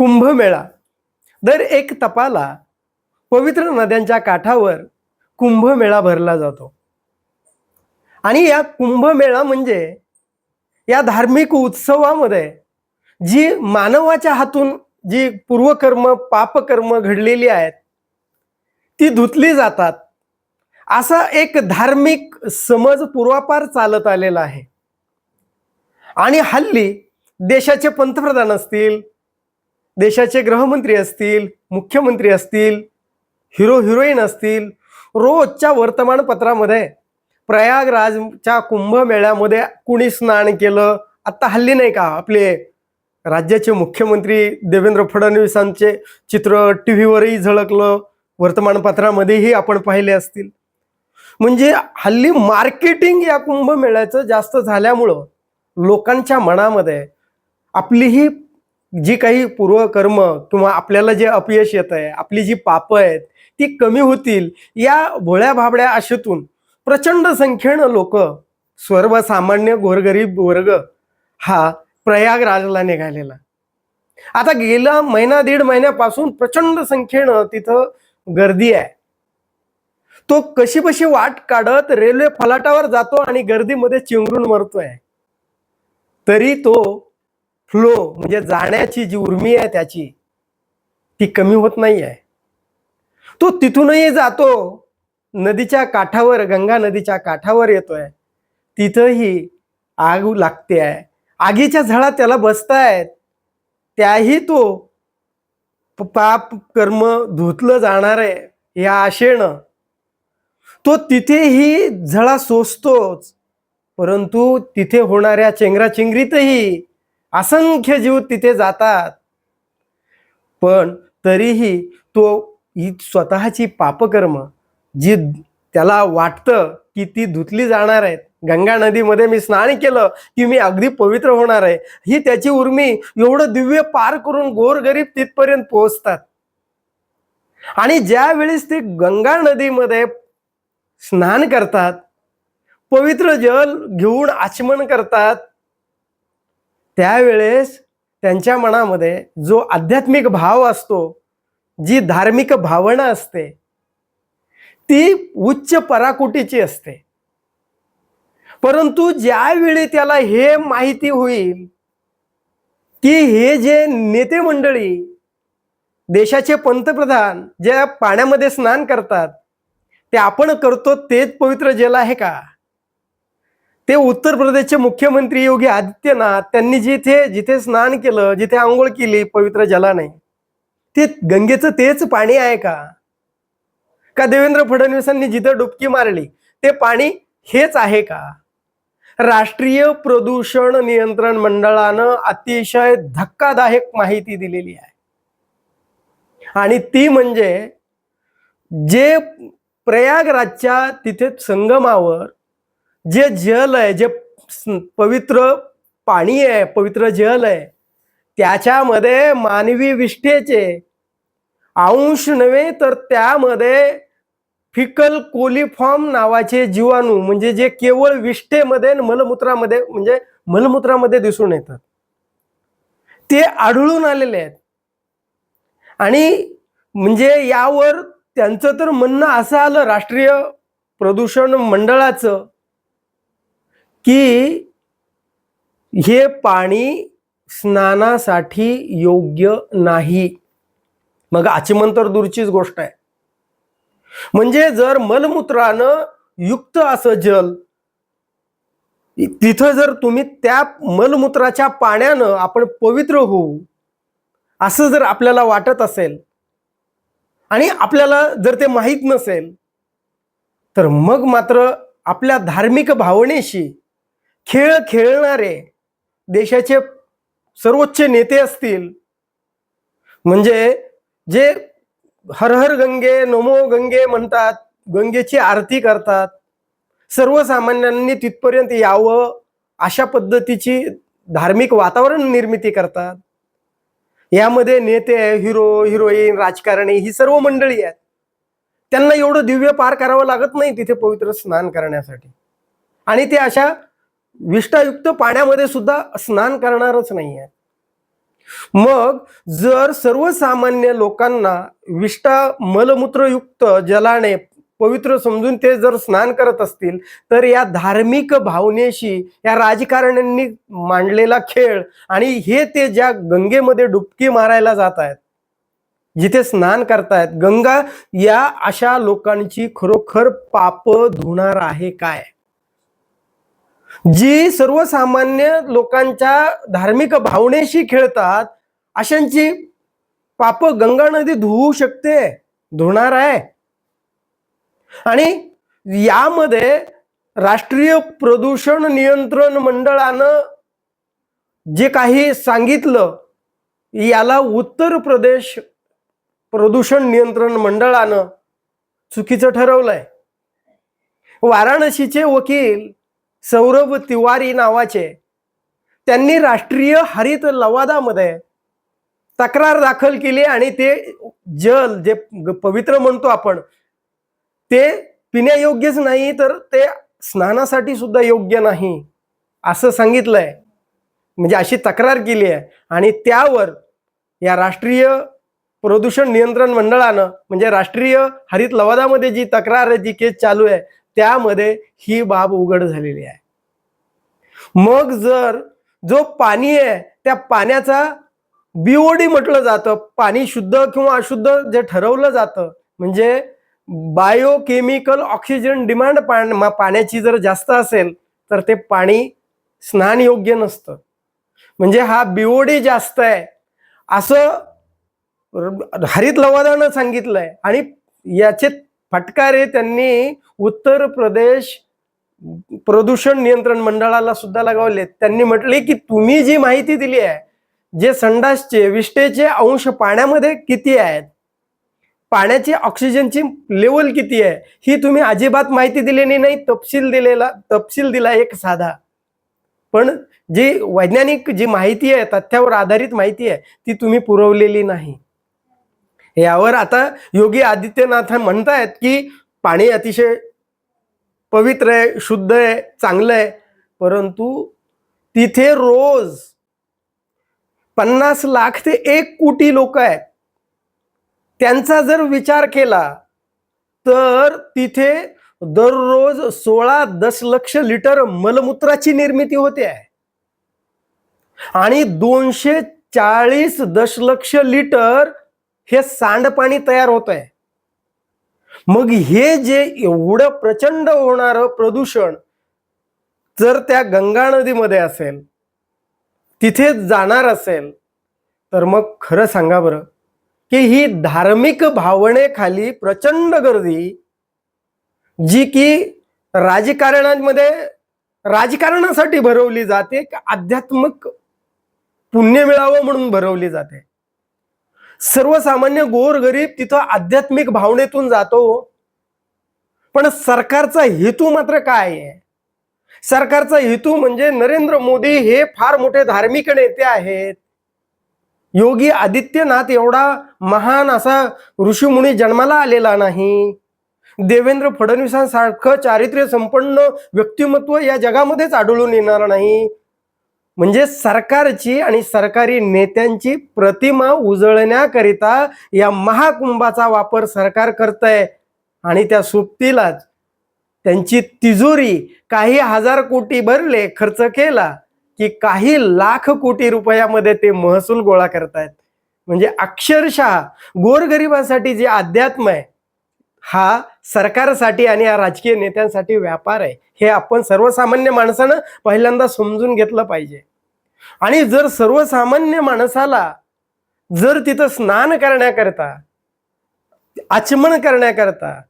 कुंभमेळा. दर एक तपाला पवित्र नद्यांच्या काठावर कुंभमेळा भरला जातो. आणि या कुंभमेळा म्हणजे या धार्मिक उत्सवामध्ये जी मानवाच्या हातून जी पूर्वकर्म पापकर्म घडलेली आहेत ती धुतली जातात. असा एक धार्मिक समज पूर्वापार चालत आलेला आहे. आणि हल्ली देशाचे पंतप्रधान असतील देशाचे गृहमंत्री असतील मुख्यमंत्री असतील हिरो हिरोईन असतील रोजच्या वर्तमानपत्रामध्ये प्रयागराजच्या कुंभमेळ्यामध्ये कुणी स्नान केलं आत्ता हल्ली नाही का आपले राज्याचे मुख्यमंत्री देवेंद्र फडणवीसांचे चित्र टी व्हीवरही झळकलं वर्तमानपत्रामध्येही आपण पाहिले असतील. म्हणजे हल्ली मार्केटिंग या कुंभमेळ्याचं जास्त झाल्यामुळं लोकांच्या मनामध्ये आपली ही जी काही पूर्वकर्म किंवा आपल्याला जे अपयश येत आहे आपली जी पापं आहेत ती कमी होतील या भोळ्या भाबड्या आशेतून प्रचंड संख्येनं लोक सर्वसामान्य गोरगरीब वर्ग हा प्रयागराजला निघालेला. आता गेला महिना दीड महिन्यापासून प्रचंड संख्येनं तिथं गर्दी आहे. तो कशी बशी वाट काढत रेल्वे फलाटावर जातो आणि गर्दीमध्ये चिंगरून मरतोय. तरी तो फ्लो म्हणजे जाण्याची जी उर्मी आहे त्याची ती कमी होत नाही आहे तो तिथूनही जातो नदीच्या काठावर गंगा नदीच्या काठावर येतोय. तिथंही आग लागते आहे आगीच्या झळा त्याला बसतायत. त्याही तो पाप कर्म धुतलं जाणार आहे या आशेनं. तो तिथेही झळा सोसतोच. परंतु तिथे होणाऱ्या चेंगराचेंगरीतही असंख्य जीव तिथे जातात. पण तरीही तो ही स्वतःची पापकर्म जी त्याला वाटतं की ती धुतली जाणार आहेत. गंगा नदीमध्ये मी स्नान केलं की मी अगदी पवित्र होणार आहे. ही त्याची उर्मी एवढं दिव्य पार करून गोरगरीब तिथपर्यंत पोहोचतात. आणि ज्या वेळेस ते गंगा नदीमध्ये स्नान करतात पवित्र जल घेऊन आचमन करतात त्यावेळेस त्यांच्या मनामध्ये जो आध्यात्मिक भाव असतो जी धार्मिक भावना असते ती उच्च पराकुटीची असते. परंतु ज्यावेळी त्याला हे माहिती होईल की हे जे नेते मंडळी देशाचे पंतप्रधान ज्या पाण्यामध्ये स्नान करतात ते आपण करतो तेच पवित्र जल आहे का? ते उत्तर प्रदेशचे मुख्यमंत्री योगी आदित्यनाथ त्यांनी जिथे जिथे स्नान केलं जिथे आंघोळ केली पवित्र जलाने ते गंगेचं तेच पाणी आहे का? का देवेंद्र फडणवीसांनी जिथं डुबकी मारली ते पाणी हेच आहे का? राष्ट्रीय प्रदूषण नियंत्रण मंडळानं अतिशय धक्कादायक माहिती दिलेली आहे. आणि ती म्हणजे जे प्रयागराजच्या तिथे संगमावर जे जल आहे जे पवित्र पाणी आहे पवित्र जल आहे त्याच्यामध्ये मानवी विष्ठेचे अंश नव्हे तर त्यामध्ये फिकल कोलिफॉर्म नावाचे जीवाणू म्हणजे जे केवळ विष्ठेमध्ये मलमूत्रामध्ये म्हणजे मलमूत्रामध्ये दिसून येतात. ते आढळून आलेले आहेत. आणि म्हणजे यावर त्यांचं तर म्हणणं असं आलं राष्ट्रीय प्रदूषण मंडळाचं की हे पाणी स्नानासाठी योग्य नाही. मग आचमन तर दूरचीच गोष्ट आहे. म्हणजे जर मलमूत्रानं युक्त असं जल तिथं जर तुम्ही त्या मलमूत्राच्या पाण्यानं आपण पवित्र होऊ असं जर आपल्याला वाटत असेल आणि आपल्याला जर ते माहीत नसेल तर मग मात्र आपल्या धार्मिक भावनेशी खेळ खेळणारे देशाचे सर्वोच्च नेते असतील. म्हणजे जे हर हर गंगे नमो गंगे म्हणतात गंगेची आरती करतात सर्वसामान्यांनी तिथपर्यंत यावं अशा पद्धतीची धार्मिक वातावरण निर्मिती करतात. यामध्ये नेते हिरो हिरोईन राजकारणी ही सर्व मंडळी आहेत. त्यांना एवढं दिव्य पार करावं लागत नाही तिथे पवित्र स्नान करण्यासाठी. आणि ते अशा विष्टायुक्त पाण्यामध्ये सुद्धा स्नान करणारच नाही आहे मग जर सर्वसामान्य लोकांना विष्टा मलमूत्रयुक्त जलाने पवित्र समजून ते जर स्नान करत असतील तर या धार्मिक भावनेशी या राजकारण्यांनी मांडलेला खेळ आणि हे ते ज्या गंगेमध्ये डुबकी मारायला जात आहेत जिथे स्नान करतायत गंगा या अशा लोकांची खरोखर पाप धुणार आहे काय? जी सर्वसामान्य लोकांच्या धार्मिक भावनेशी खेळतात अशांची पाप गंगा नदी धुवू शकते धुणार आहे. आणि यामध्ये राष्ट्रीय प्रदूषण नियंत्रण मंडळानं जे काही सांगितलं याला उत्तर प्रदेश प्रदूषण नियंत्रण मंडळानं चुकीचं ठरवलंय. वाराणसीचे वकील सौरभ तिवारी नावाचे. त्यांनी राष्ट्रीय हरित लवादामध्ये तक्रार दाखल केली आणि ते जल जे पवित्र म्हणतो आपण ते पिण्यायोग्यच नाही तर ते स्नानासाठी सुद्धा योग्य नाही असं सांगितलंय. म्हणजे अशी तक्रार केली आहे. आणि त्यावर या राष्ट्रीय प्रदूषण नियंत्रण मंडळानं म्हणजे राष्ट्रीय हरित लवादामध्ये जी तक्रार आहे जी केस चालू आहे त्यामध्ये ही बाब उघड झालेली आहे. मग जर जो पाणी आहे त्या पाण्याचा बीओडी म्हटलं जातं पाणी शुद्ध किंवा अशुद्ध जे ठरवलं जातं म्हणजे बायोकेमिकल ऑक्सिजन डिमांड पाण्याची जर जास्त असेल तर ते पाणी स्नान योग्य नसतं. म्हणजे हा बीओडी जास्त आहे. असं हरित लवादानं सांगितलंय आणि याचे फटकारे त्यांनी उत्तर प्रदेश प्रदूषण नियंत्रण मंडळाला सुद्धा लगावले. त्यांनी म्हटले की तुम्ही जी माहिती दिली आहे जे संडासचे विष्टेचे अंश पाण्यामध्ये किती आहेत? पाण्याची ऑक्सिजनची लेवल किती आहे? ही तुम्ही अजिबात माहिती दिलेली नाही तपशील दिलेला तपशील दिला एक साधा. पण जी वैज्ञानिक जी माहिती आहे तथ्यावर आधारित माहिती आहे ती तुम्ही पुरवलेली नाही. यावर आता योगी आदित्यनाथ म्हणतायत की पाणी अतिशय पवित्र आहे शुद्ध आहे चांगलं आहे. परंतु तिथे रोज पन्नास लाख ते एक कोटी लोक आहेत. त्यांचा जर विचार केला तर तिथे दररोज सोळा दशलक्ष लिटर मलमूत्राची निर्मिती होते आहे. आणि दोनशे चाळीस दशलक्ष लिटर हे सांडपाणी तयार होत आहे मग हे जे एवढं प्रचंड होणारं प्रदूषण जर त्या गंगा नदीमध्ये असेल तिथे जाणार असेल तर मग खरं सांगा बरं की ही धार्मिक भावनेखाली प्रचंड गर्दी जी की राजकारणामध्ये राजकारणासाठी भरवली जाते का आध्यात्मिक पुण्य मिळावं म्हणून भरवली जाते. सर्वसामान्य गोरगरीब तिथं आध्यात्मिक भावनेतून जातो. पण सरकारचा हेतू मात्र काय आहे? सरकारचा हेतू म्हणजे नरेंद्र मोदी हे फार मोठे धार्मिक नेते आहेत. योगी आदित्यनाथ एवढा महान असा ऋषीमुनी जन्माला आलेला नाही. देवेंद्र फडणवीसांसारखं चारित्र्य संपन्न व्यक्तिमत्व या जगामध्येच आढळून येणार नाही. म्हणजे सरकारची आणि सरकारी नेत्यांची प्रतिमा उजळण्याकरिता या महाकुंभाचा वापर सरकार करतंय आणि त्या सुप्तीलाच त्यांची तिजोरी काही हजार कोटी भरले खर्च केला की काही लाख कोटी रुपयामध्ये ते महसूल गोळा करतायत. म्हणजे अक्षरशः गोरगरिबासाठी जे अध्यात्म आहे हा सरकारसाठी आणि या राजकीय नेत्यांसाठी व्यापार आहे. हे आपण सर्वसामान्य माणसानं पहिल्यांदा समजून घेतलं पाहिजे. आणि जर सर्वसामान्य माणसाला जर तिथं स्नान करण्याकरता आचमन करण्याकरता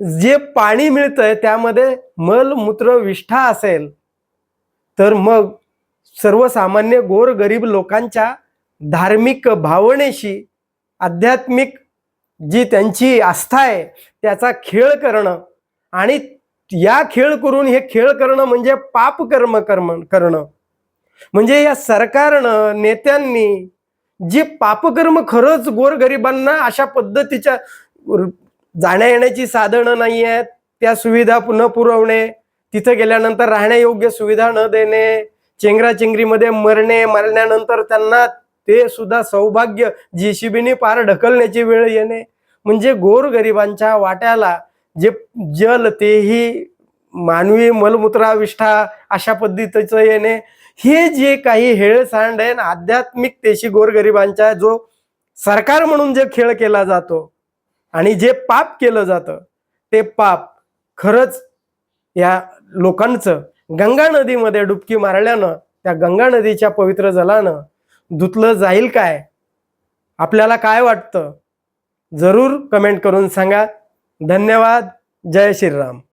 जे पाणी मिळतंय त्यामध्ये मलमूत्र विष्ठा असेल तर मग सर्वसामान्य गोरगरीब लोकांच्या धार्मिक भावनेशी आध्यात्मिक जी त्यांची आस्था आहे त्याचा खेळ करणं आणि या खेळ करून हे खेळ करणं म्हणजे पाप कर्म कर्म करणं. म्हणजे या सरकारनं नेत्यांनी जे पापकर्म खरंच गोरगरिबांना अशा पद्धतीच्या जाण्या येण्याची साधनं नाही आहेत त्या सुविधा न पुरवणे तिथं गेल्यानंतर राहण्यायोग्य सुविधा न देणे चेंगराचेंगरीमध्ये मरणे मरल्यानंतर त्यांना ते सुद्धा सौभाग्य जीसीबीने पार ढकलण्याची वेळ येणे. म्हणजे गोरगरिबांच्या वाट्याला जे जल तेही मानवी मलमूत्राविष्ठा अशा पद्धतीचं येणे. हे जे काही हेळसांड आहे ना आध्यात्मिकतेशी गोरगरिबांच्या जो सरकार म्हणून जे खेळ केला जातो आणि जे पाप केलं जातं ते पाप खरंच या लोकांचं गंगा नदीमध्ये डुबकी मारल्यानं त्या गंगा नदीच्या पवित्र जलानं धुतलं जाईल काय? आपल्याला काय वाटतं? जरूर कमेंट करून सांगा. धन्यवाद. जय श्रीराम.